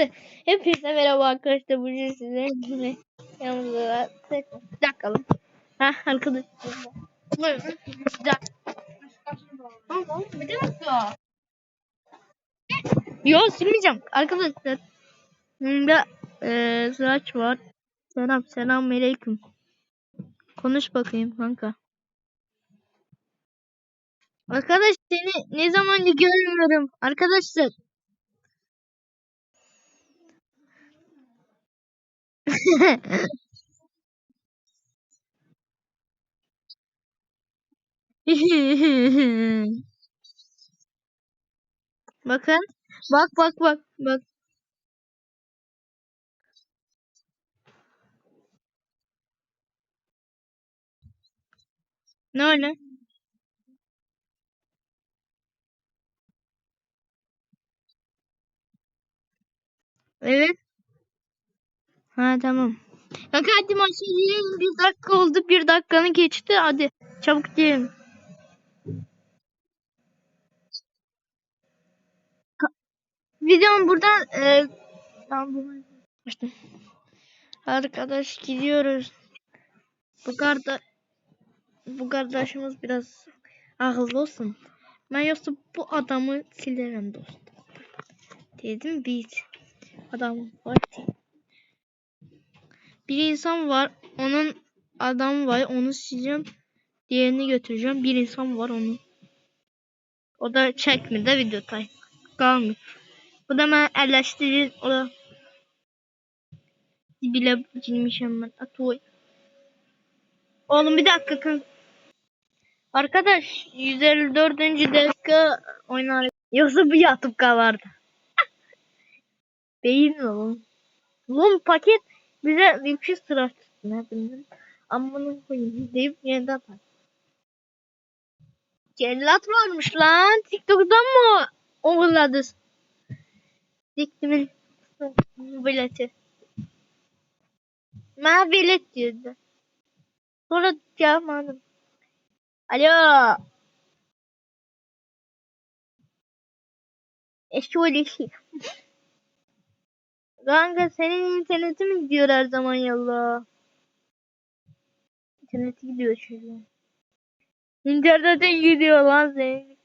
Neyse. Hepinize merhaba arkadaşlar. Bugün size yine yanımızda. Bir dakika. Ha arkadaşlar. Bir dakika. Yok silmeyeceğim. Arkadaşlar. Bunda eee sıraç var. Selam selam aleyküm. Konuş bakayım kanka. Arkadaş seni ne zamandır görmüyorum. Arkadaşlar. Bakın. Bak bak bak bak. Ne öyle? Evet. Ha tamam. Kanka hadi maçı yiyelim. Bir dakika oldu. Bir dakikanı geçti. Hadi çabuk yiyelim. Videom buradan e, tamam. Arkadaş gidiyoruz. Bu karda bu kardeşimiz biraz akıllı olsun. Ben yoksa bu adamı silerim dostum. Dedim biz. Adam var. Bir insan var. Onun adam var. Onu sileceğim. Diğerini götüreceğim. Bir insan var onu. O da çekmedi video tay. Kalmıyor. Bu da ben eleştirir. O da bile girmişim ben. Atoy. Oğlum bir dakika kan. Arkadaş 154. dakika oynar. Yoksa bu yatıp kalardı. Mi oğlum? Oğlum paket bize bir şey sıra tuttu. Ne bileyim. Amına koyayım deyip yeniden atar. Cellat varmış lan. TikTok'tan mı oğurladı? Diktimin bileti. Ben bilet diyordu. Sonra yapmadım. Alo. Eşki öyle. Kanka senin interneti mi gidiyor her zaman yallah? İnterneti gidiyor çünkü. İnternetin gidiyor lan senin.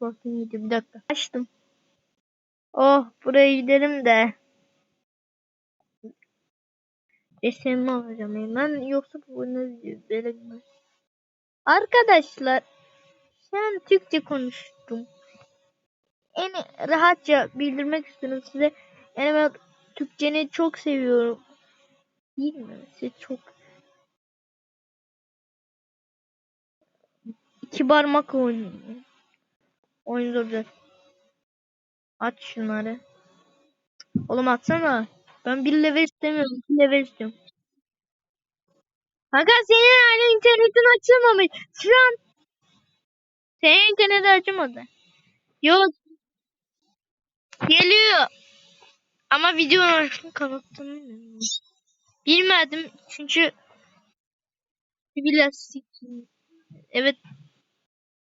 Bakın gidiyor bir dakika. Açtım. Oh buraya gidelim de. Resimimi alacağım hemen. Yoksa bu diyor? Böyle bir- Arkadaşlar ben Türkçe konuştum. En rahatça bildirmek istiyorum size. Yani ben Türkçeni çok seviyorum. Değil mi? Size çok kibarmak oyunu. Oyun biraz. Aç şunları. Oğlum atsana. Ben bir level istemiyorum. Bir level istiyorum. Kanka senin hala internetin açılmamış. Şu an senin internet açılmadı. Yok. Geliyor. Ama video açtım kapattım. Bilmedim çünkü biraz evet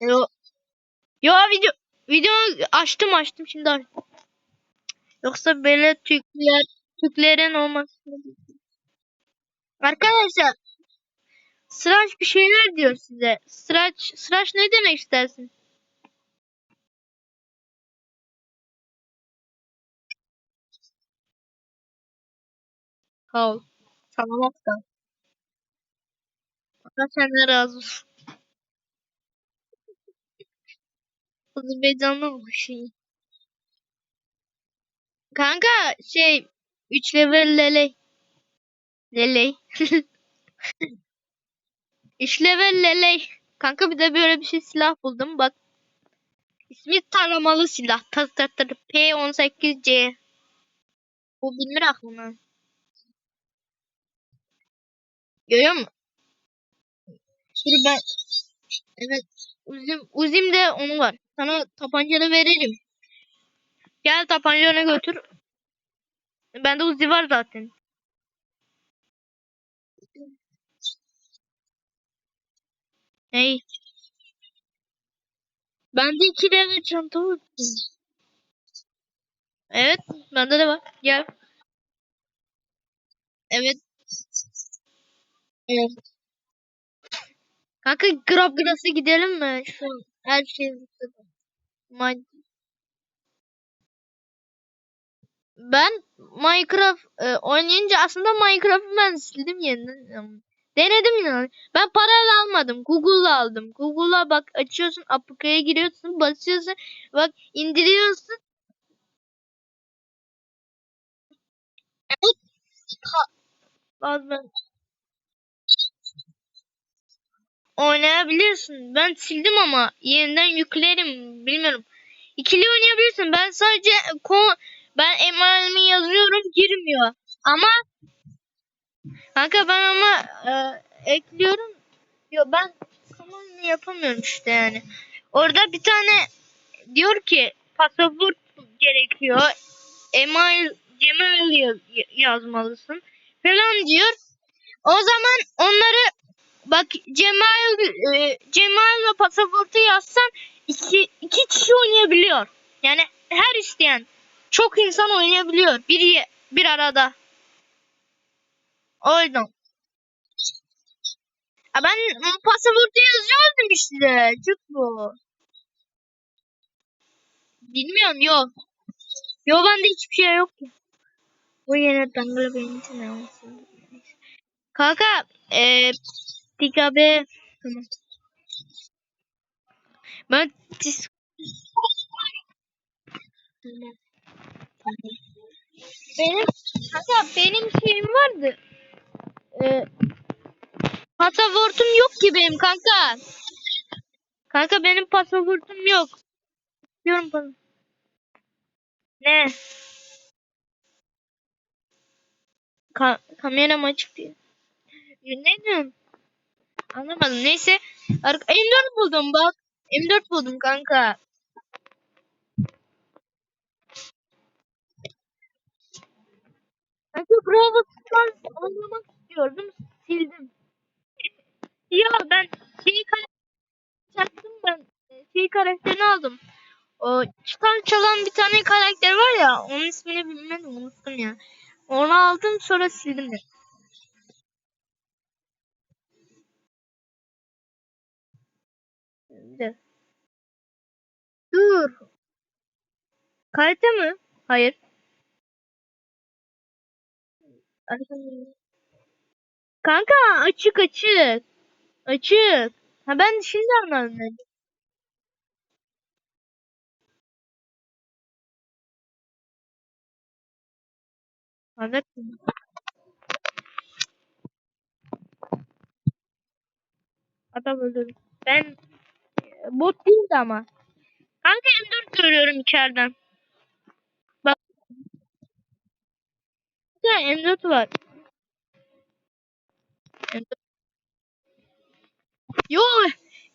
yo yo video video açtım açtım şimdi açtım. Yoksa böyle Türkler Türklerin olmasını Arkadaşlar Sıraç bir şeyler diyor size. Sıraç Sıraç ne demek istersin? Sağ ol. Salamat kal. Allah senden razı olsun. Azerbaycanlı mı şey? Kanka şey 3 level lele. Lele. 3 level lele. Kanka bir de böyle bir şey silah buldum bak. İsmi taramalı silah. Tır tır tır. P18C. Bu bilinir aklıma. Görüyor musun? Şimdi ben evet Uzim, Uzim de onu var. Sana tabancanı veririm. Gel tabancanı götür. Bende Uzi var zaten. Hey. Bende iki level çanta var. Evet. Bende de var. Gel. Evet. Evet. Kanka Grab Grass'a gidelim mi? Şu her şey. Ma- Ben Minecraft e, oynayınca aslında Minecraft'ı ben sildim yeniden. Denedim yani. Ben parayla almadım. Google'la aldım. Google'a bak açıyorsun, APK'ya giriyorsun, basıyorsun, bak indiriyorsun. Bazen oynayabiliyorsun. Ben sildim ama yeniden yüklerim. Bilmiyorum. İkili oynayabilirsin. Ben sadece ko ben emalimi yazıyorum girmiyor. Ama kanka ben ama e, ekliyorum. Yo ben tamamını yapamıyorum işte yani. Orada bir tane diyor ki pasaport gerekiyor. Email Gmail yaz- yazmalısın falan diyor. O zaman onları bak Gmail e, ve pasaportu yazsan iki, iki kişi oynayabiliyor. Yani her isteyen çok insan oynayabiliyor bir bir arada. O. Ha, ben pasaportu yazıyordum işte. Çık bu. Bilmiyorum yok. Yo bende hiçbir şey yok ki. Bu yine dangılı benim için. Kanka eee Tika be. Tamam. Ben Tamam. Benim kanka benim şeyim vardı. Ee, pasaportum yok ki benim kanka. Kanka benim pasaportum yok. Diyorum bana. Ne? Ka kameram açık diye. Ya Ne diyorsun? Anlamadım. Neyse. Ar- M4 buldum bak. M4 buldum kanka. Kanka Bravo Stars oynamak istiyordum. Sildim. Ya ben şey karakterini ben şey karakterini aldım. O çıtan çalan bir tane karakter var ya onun ismini bilmedim unuttum ya. Onu aldım sonra sildim de. De. Dur. Kalite mi? Hayır. Kanka açık açık. Açık. Ha ben şimdi anladım. Anladım. Adam öldürdü. Ben bot değildi ama. Kanka M4 görüyorum içeriden. Bak kanka M4 var. M4. Yo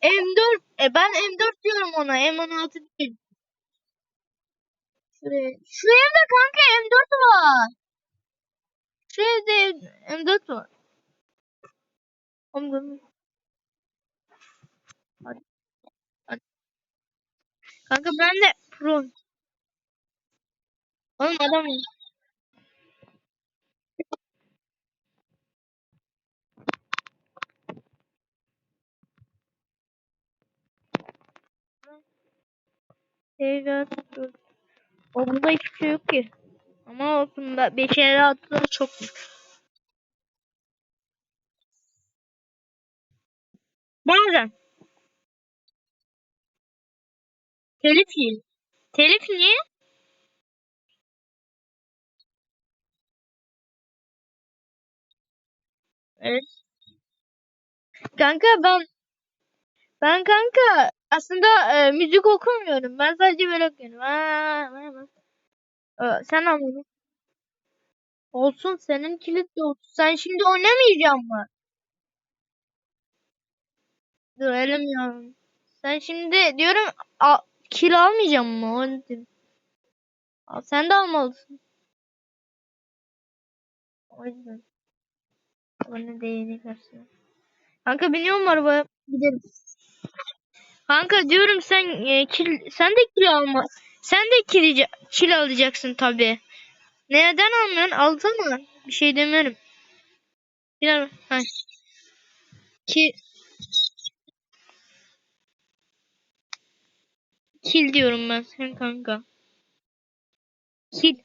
M4. E ben M4 diyorum ona. M16 değil. Şuraya. Şu evde kanka M4 var. Şu evde M4 var. Hadi. Hadi. Kanka ben de pro. Oğlum adam Şeyler. O bunda hiçbir şey yok ki. Ama olsun da 5 yere attılar çok? Bazen. Telif yiyin. Telif niye? Kanka ben ben kanka aslında e, müzik okumuyorum. Ben sadece böyle okuyorum. Aa, sen anladın. Olsun senin kilit de olsun. Sen şimdi oynamayacak mı? Dur ya. Sen şimdi diyorum a, kill almayacağım mı? Dedim. Al, sen de almalısın. O yüzden. Bana değnek versin. Kanka biniyor mu arabaya? Gidelim. Kanka diyorum sen e, kil, sen de kill alma. Sen de kill, kill alacaksın tabi. Neden almıyorsun? Alsana. Bir şey demiyorum. Biraz ha. Ki Kil diyorum ben sen kanka. Kil.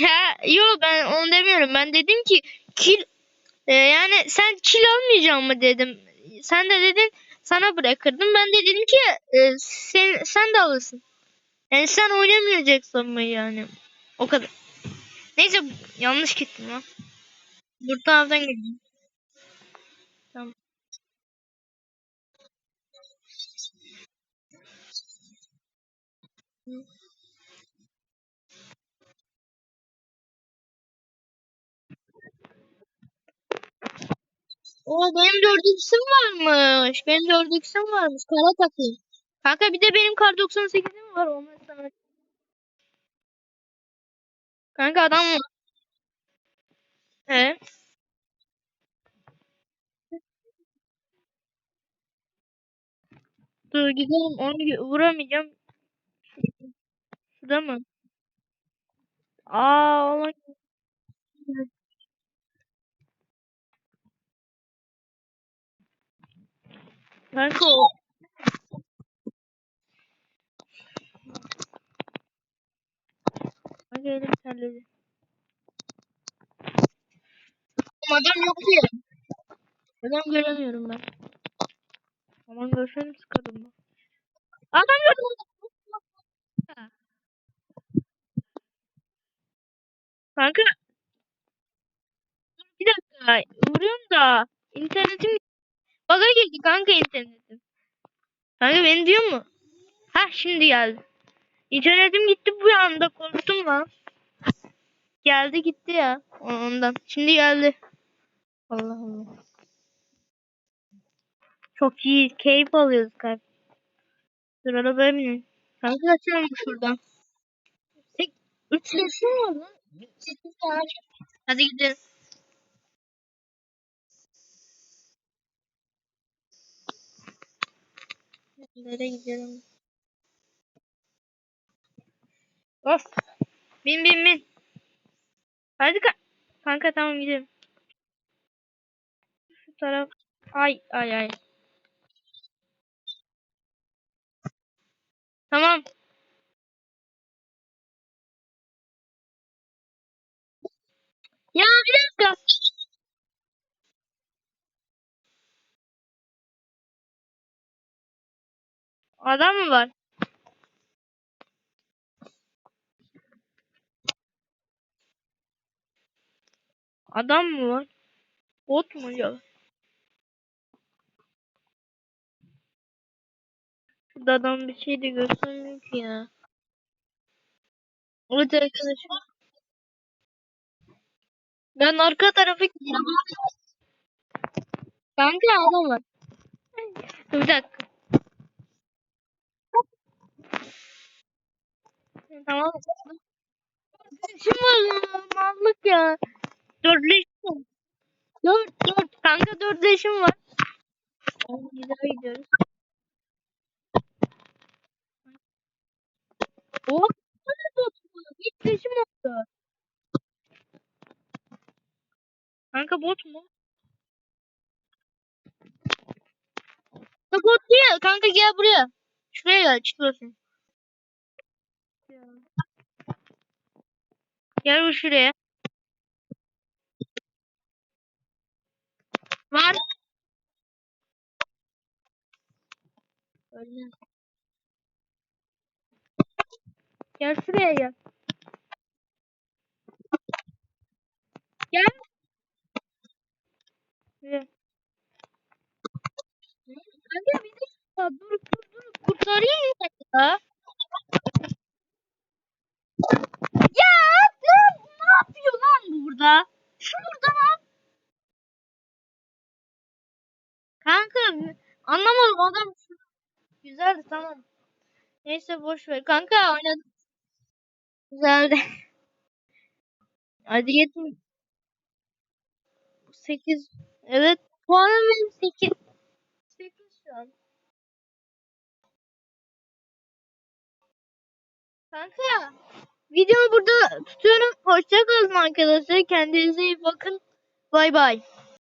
Ya yok ben onu demiyorum. Ben dedim ki kil e, yani sen kil almayacağım mı dedim. Sen de dedin sana bırakırdım. Ben de dedim ki e, sen sen de alırsın. Yani sen oynamayacaksın mı yani? O kadar. Neyse yanlış gittim lan. Bu taraftan gidiyorum. Tamam. O benim dört x'im varmış. Benim dört x'im varmış. Kara takayım. Kanka bir de benim kar 98'im var. Onu sana. Kanka adam var. He. Dur gidelim. Onu vuramayacağım. Şurada mı? Aa Allah. Kanka o. Kanka elim terledi. Adam yok ki. Adam göremiyorum ben. Aman görsem sıkarım ben. Adam yok. Kanka bir dakika. Vuruyorum da. internetim baga girdi kanka internetim. Kanka beni diyor mu? Ha şimdi geldi. İnternetim gitti bu anda korktum lan. Geldi gitti ya ondan. Şimdi geldi. Allah Allah. Çok iyi. Keyif alıyoruz kanka. Dur arabaya binin. Kanka açıyorum şuradan. Tek üç yaşım var lan. Sekiz tane. Hadi gidelim. Nereye gidelim? Of. Bin bin bin. Hadi ka kanka tamam gidelim. Şu taraf. Ay ay ay. Tamam. Ya bir dakika. Adam mı var? Adam mı var? Bot mu ya? Şurada adam bir şey de göstermiyor ki ya. Evet arkadaşım. Ben arka tarafa gidiyorum. Kanka adam var. Bir dakika. Tamam. Şimdi var ya. Mallık ya. Dörtleşim. Dört dört. Kanka dörtleşim var. Güzel gidiyoruz. Bot mu? Dörtleşim oldu. Kanka bot mu? Kanka bot değil. Kanka gel buraya. Şuraya gel çıkıyorsun. Gel bu şuraya. Var. Öyle. Gel şuraya gel. Gel. Şuraya. Kanka bir dakika. Dur dur dur. Kurtarayım mı ya? Ya ne, ne yapıyor lan bu burada? Şu burada lan. Kanka anlamadım adam. Güzeldi tamam. Neyse boş ver. Kanka oynadım. Güzeldi. Hadi 8. Evet. Puanım benim 8. 8 şu an. Kanka. Videomu burada tutuyorum. Hoşçakalın arkadaşlar. Kendinize iyi bakın. Bay bay.